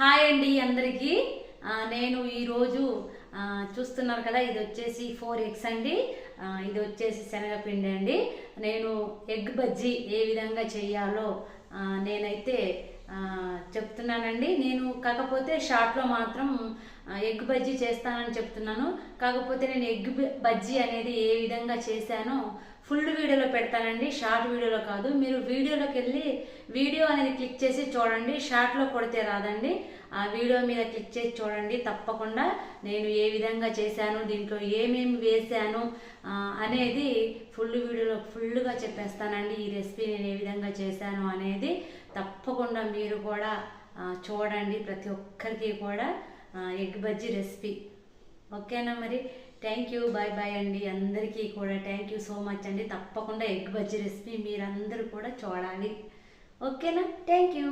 Hi అండి అందరికీ. నేను ఈరోజు చూస్తున్నారు కదా ఇది వచ్చేసి ఫోర్ ఎగ్స్ అండి. ఇది వచ్చేసి శనగపిండి అండి. నేను ఎగ్ బజ్జీ ఏ విధంగా చేయాలో నేనైతే చెప్తున్నానండి. నేను కాకపోతే షార్ట్లో మాత్రం ఎగ్ బజ్జీ చేస్తానని చెప్తున్నాను. కాకపోతే నేను ఎగ్ బజ్జీ అనేది ఏ విధంగా చేశానో ఫుల్ వీడియోలో పెడతానండి షార్ట్ వీడియోలో కాదు. మీరు వీడియోలోకి వెళ్ళి వీడియో అనేది క్లిక్ చేసి చూడండి షార్ట్లో కొడితే రాదండి. ఆ వీడియో మీద క్లిక్ చేసి చూడండి. తప్పకుండా నేను ఏ విధంగా చేశాను దీంట్లో ఏమేమి వేశాను అనేది ఫుల్ వీడియోలో ఫుల్గా చెప్పేస్తానండి. ఈ రెసిపీ నేను ఏ విధంగా చేశాను అనేది తప్పకుండా మీరు కూడా చూడండి. ప్రతి ఒక్కరికి కూడా ఎగ్ బజ్జీ రెసిపీ. ఓకేనా మరి? థ్యాంక్ యూ బాయ్ బాయ్ అండి. అందరికీ కూడా థ్యాంక్ యూ సో మచ్ అండి. తప్పకుండా ఎగ్ బజ్జీ రెసిపీ మీరందరూ కూడా చూడాలి. ఓకేనా థ్యాంక్ యూ